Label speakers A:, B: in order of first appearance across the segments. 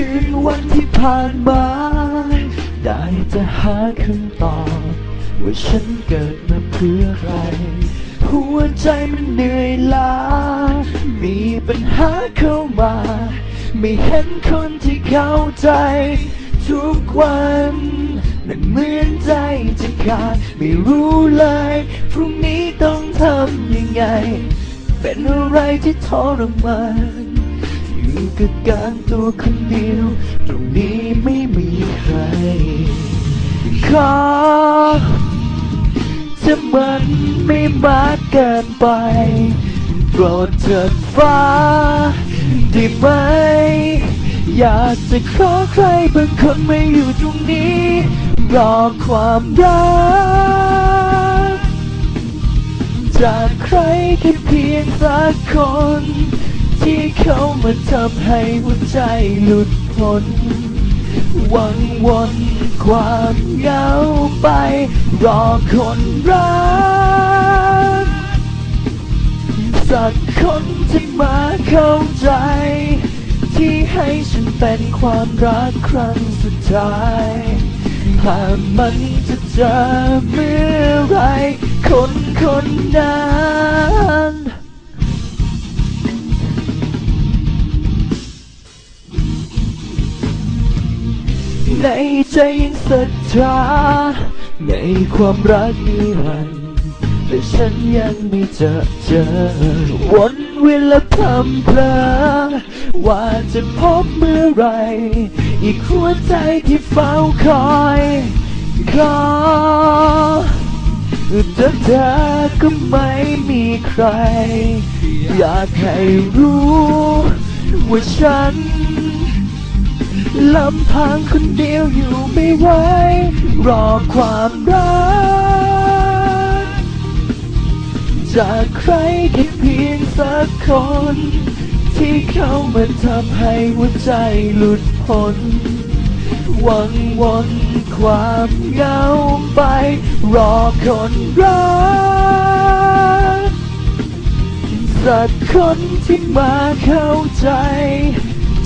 A: คืนวันที่ผ่านมา ได้จะหาคำตอบว่าฉันเกิดมาเพื่ออะไร หัวใจมันเหนื่อยล้า มีปัญหาเข้ามา ไม่เห็นคนที่เข้าใจ ทุกวันมันเหมือนใจจะขาดไม่รู้เลย พรุ่งนี้ต้องทำยังไง เป็นอะไรที่ทรมาน อยู่กับการตัวคนเดียว ตรงนี้ไม่มีใคร ขอถ้ามันไม่มากเกินไปโปรดเถิดฟ้าได้ไหม อยากจะขอใครบางคนไมาอยู่ตรงนี้ รอความรักจากใครแค่เพียงสักคน ที่เขามาทำให้หัวใจหลุดพ้นหวังวนความเหงาไป รอคนรัก สักคนที่มาเข้าใจ ที่ให้ฉันเป็นความรักครั้งสุดท้ายหากมันจะเจอเมื่อไรคนคนนั้น ในใจยังศรัทธาในความรักนิรันดร์แต่ฉันยังไม่เจอเจอวนเวลาพลัมเพลอว่าจะพบเมื่อไหรอีกหัวใจที่เฝ้าคอยขอแต่เธอก็ไม่มีใคร อยากให้รู้ว่าฉัน ลำพังคนเดียวอยู่ไม่ไหวรอความรัก จากใครแค่เพียงสักคน ที่เข้ามาทำให้หัวใจหลุดพ้นหวังวนความเหงาไป รอคนรักสักคนที่มาเข้าใจ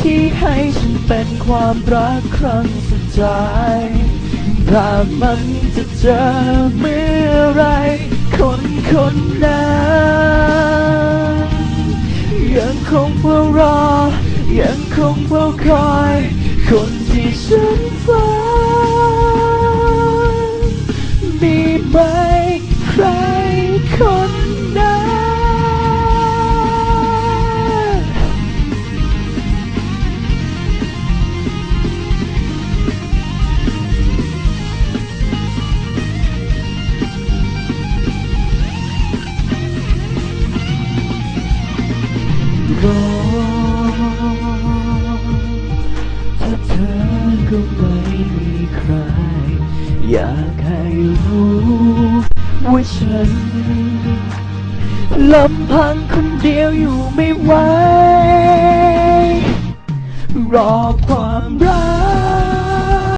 A: ที่ให้ฉันเป็นความรักครั้งสุดท้ายถ้ามันจะเจอเมื่อไร คนคนนั้นยังคงเฝ้ารอ ยังคงเฝ้าคอย คนที่ฉันฝัน รอถ้าเธอก็ไม่มีใคร อยากให้รู้ว่าฉันลำพังคนเดียวอยู่ไม่ไหวรอความรัก